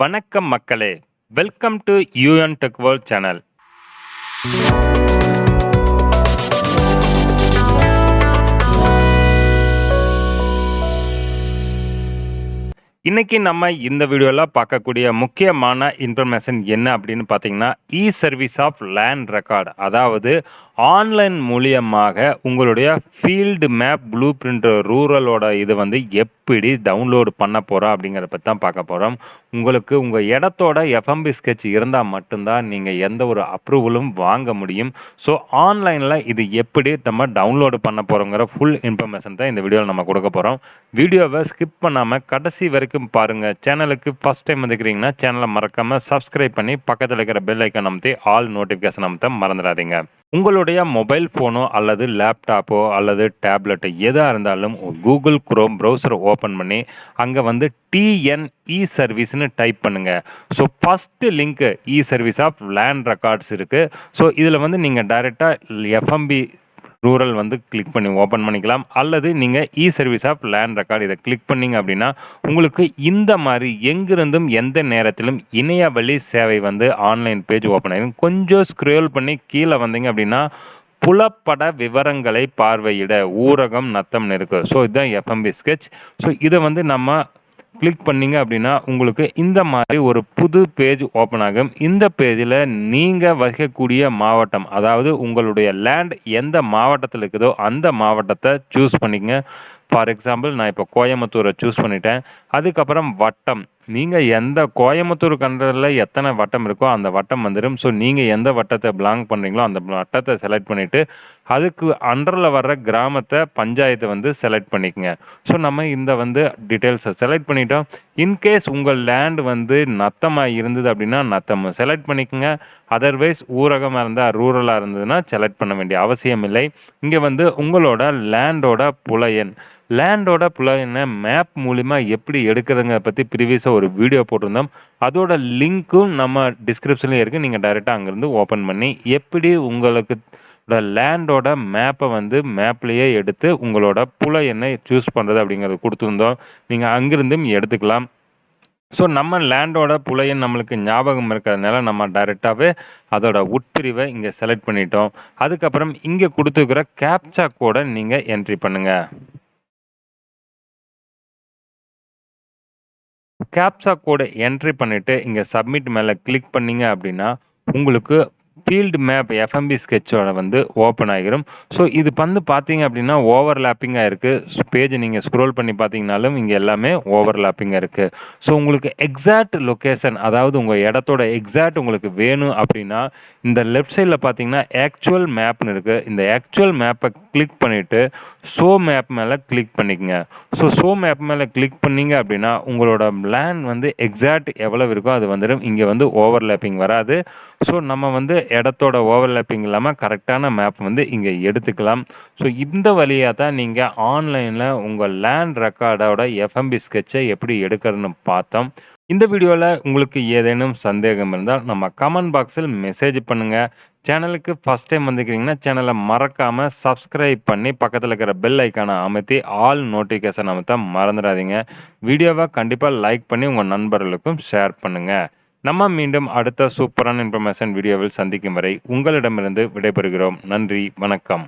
வணக்கம் மக்களே. Welcome to UN tech world channel இன்னைக்கு நம்ம இந்த வீடியோவில் பார்க்கக்கூடிய முக்கியமான இன்ஃபர்மேஷன் என்ன அப்படின்னு பார்த்தீங்கன்னா e service of land record அதாவது ஆன்லைன் மூலியமாக உங்களுடைய ஃபீல்டு மேப் ப்ளூ பிரிண்ட் ரூரலோட இது வந்து எப் எப்படி டவுன்லோடு பண்ண போகிறோம் அப்படிங்கிறத பற்றி தான் பார்க்க போகிறோம் உங்களுக்கு உங்கள் இடத்தோட எஃப்எம்பி ஸ்கெட்ச் இருந்தால் மட்டும்தான் நீங்கள் எந்த ஒரு அப்ரூவலும் வாங்க முடியும். ஸோ ஆன்லைனில் இது எப்படி நம்ம டவுன்லோடு பண்ண போகிறோங்கிற ஃபுல் இன்ஃபர்மேஷன் தான் இந்த வீடியோவில் நம்ம கொடுக்க போகிறோம் வீடியோவை ஸ்கிப் பண்ணாமல் கடைசி வரைக்கும் பாருங்கள் சேனலுக்கு ஃபஸ்ட் டைம் வந்துக்கிறீங்கன்னா சேனலை மறக்காமல் சப்ஸ்கிரைப் பண்ணி பக்கத்தில் இருக்கிற பெல் ஐக்கன் அமைத்து ஆல் நோட்டிஃபிகேஷன் அமைத்த மறந்துடாதீங்க. உங்களுடைய மொபைல் ஃபோனோ அல்லது லேப்டாப்போ அல்லது டேப்லெட்டோ எதாக இருந்தாலும் கூகுள் குரோம் ப்ரௌசர் ஓப்பன் பண்ணி அங்கே வந்து டிஎன்இ சர்வீஸ்னு டைப் பண்ணுங்கள் so first link e service of land records இருக்குது ஸோ இதில் வந்து நீங்கள் டைரெக்டாக எஃப்எம்பி ரூரல் வந்து கிளிக் பண்ணி ஓப்பன் பண்ணிக்கலாம். அல்லது நீங்கள் e service of land record இதை கிளிக் பண்ணீங்க அப்படின்னா உங்களுக்கு இந்த மாதிரி எங்கிருந்தும் எந்த நேரத்திலும் இணைய வழி சேவை வந்து ஆன்லைன் பேஜ் ஓப்பன் ஆகிடும் கொஞ்சம் ஸ்க்ரோல் பண்ணி கீழே வந்தீங்க அப்படின்னா புலப்பட விவரங்களை பார்வையிட ஊரகம் நத்தம்னு இருக்கு ஸோ இதுதான் எஃப்எம்பி ஸ்கெச் ஸோ இதை வந்து நம்ம கிளிக் பண்ணீங்க அப்படின்னா உங்களுக்கு இந்த மாதிரி ஒரு புது பேஜ் ஓப்பன் ஆகும். இந்த பேஜில் நீங்கள் வகிக்கக்கூடிய மாவட்டம் அதாவது உங்களுடைய லேண்ட் எந்த மாவட்டத்தில் இருக்குதோ அந்த மாவட்டத்தை சூஸ் பண்ணிக்கங்க. ஃபார் எக்ஸாம்பிள் நான் இப்போ கோயம்புத்தூரை சூஸ் பண்ணிட்டேன். அதுக்கப்புறம் வட்டம். நீங்கள் எந்த கோயம்புத்தூர் கண்டரில் எத்தனை வட்டம் இருக்கோ அந்த வட்டம் வந்துடும் ஸோ நீங்கள் எந்த வட்டத்தை பிலாங் பண்ணுறீங்களோ அந்த வட்டத்தை செலக்ட் பண்ணிவிட்டு அதுக்கு அண்டரில் வர்ற கிராமத்தை பஞ்சாயத்தை வந்து செலக்ட் பண்ணிக்கங்க. ஸோ நம்ம இந்த வந்து டீட்டெயில்ஸை செலக்ட் பண்ணிட்டோம். இன்கேஸ் உங்கள் லேண்ட் வந்து நத்தமாக இருந்தது அப்படின்னா நத்தம் செலக்ட் பண்ணிக்கோங்க. அதர்வைஸ் ஊரகமாக இருந்தால் ரூரலாக இருந்ததுன்னா செலக்ட் பண்ண வேண்டிய அவசியம் இல்லை இங்கே வந்து உங்களோட லேண்டோட புலையன் லேண்டோட புலையனை மேப் மூலிமா எப்படி எடுக்கிறதுங்க பற்றி ப்ரீவியஸாக ஒரு வீடியோ போட்டிருந்தோம். அதோட லிங்க்கும் நம்ம டிஸ்கிரிப்ஷன்லேயும் இருக்குது நீங்கள் டைரெக்டாக அங்கேருந்து ஓப்பன் பண்ணி எப்படி உங்களுக்கு லேண்டோட மேப்பை வந்து மேப்லேயே எடுத்து உங்களோட புல எண்ணை சூஸ் பண்ணுறது அப்படிங்கிறது கொடுத்துருந்தோம். நீங்கள் அங்கிருந்தும் எடுத்துக்கலாம். ஸோ நம்ம லேண்டோட புலையன் நம்மளுக்கு ஞாபகம் இருக்கிறதுனால நம்ம டைரெக்டாகவே அதோட உட்பிரிவை இங்கே செலக்ட் பண்ணிட்டோம். அதுக்கப்புறம் இங்கே கொடுத்துருக்கிற கேப்சா கோடை நீங்கள் என்ட்ரி பண்ணுங்கள் கேப்சா கோடை என்ட்ரி பண்ணிவிட்டு இங்கே சப்மிட் மேலே கிளிக் பண்ணீங்க அப்படின்னா உங்களுக்கு ஃபீல்டு மேப் எஃப்எம்பி ஸ்கெட்சோட வந்து ஓப்பன் ஆகிரும். ஸோ இது வந்து பார்த்தீங்க அப்படின்னா ஓவர்லாப்பிங்காக இருக்குது பேஜ் நீங்கள் ஸ்க்ரோல் பண்ணி பார்த்தீங்கனாலும் இங்கே எல்லாமே ஓவர்லாப்பிங்காக இருக்குது ஸோ உங்களுக்கு எக்ஸாக்ட் லொக்கேஷன் அதாவது உங்கள் இடத்தோட எக்ஸாக்ட் உங்களுக்கு வேணும் அப்படின்னா இந்த லெஃப்ட் சைடில் பார்த்தீங்கன்னா ஆக்சுவல் மேப்னு இருக்குது இந்த ஆக்சுவல் மேப்பை கிளிக் பண்ணிவிட்டு ஷோ மேப் மேலே கிளிக் பண்ணிக்கங்க. ஸோ ஷோ மேப் மேலே கிளிக் பண்ணீங்க அப்படின்னா உங்களோட லேண்ட் வந்து எக்ஸாக்ட் எவ்வளவு இருக்கோ அது வந்துடும் இங்கே வந்து ஓவர்லேப்பிங் வராது. ஸோ நம்ம வந்து இடத்தோட ஓவர்லேப்பிங் இல்லாமல் கரெக்டான மேப் வந்து இங்கே எடுத்துக்கலாம். ஸோ இந்த வழியாக தான் நீங்கள் ஆன்லைனில் உங்கள் லேண்ட் ரெக்கார்டோட எஃப்எம்பி ஸ்கெட்சை எப்படி எடுக்கிறதுன்னு பார்த்தோம். இந்த வீடியோவில் உங்களுக்கு ஏதேனும் சந்தேகம் இருந்தால் நம்ம கமெண்ட் பாக்ஸில் மெசேஜ் பண்ணுங்கள் சேனலுக்கு ஃபஸ்ட் டைம் வந்துக்கிறீங்கன்னா சேனலை மறக்காமல் சப்ஸ்கிரைப் பண்ணி பக்கத்தில் இருக்கிற பெல் ஐக்கானை அமைத்தி ஆல் நோட்டிஃபிகேஷன் அமைத்த மறந்துடாதீங்க. வீடியோவை கண்டிப்பாக லைக் பண்ணி உங்கள் நண்பர்களுக்கும் ஷேர் பண்ணுங்கள் நம்ம மீண்டும் அடுத்த சூப்பரான இன்ஃபர்மேஷன் வீடியோவில் சந்திக்கும் வரை உங்களிடமிருந்து விடைபெறுகிறோம். நன்றி வணக்கம்.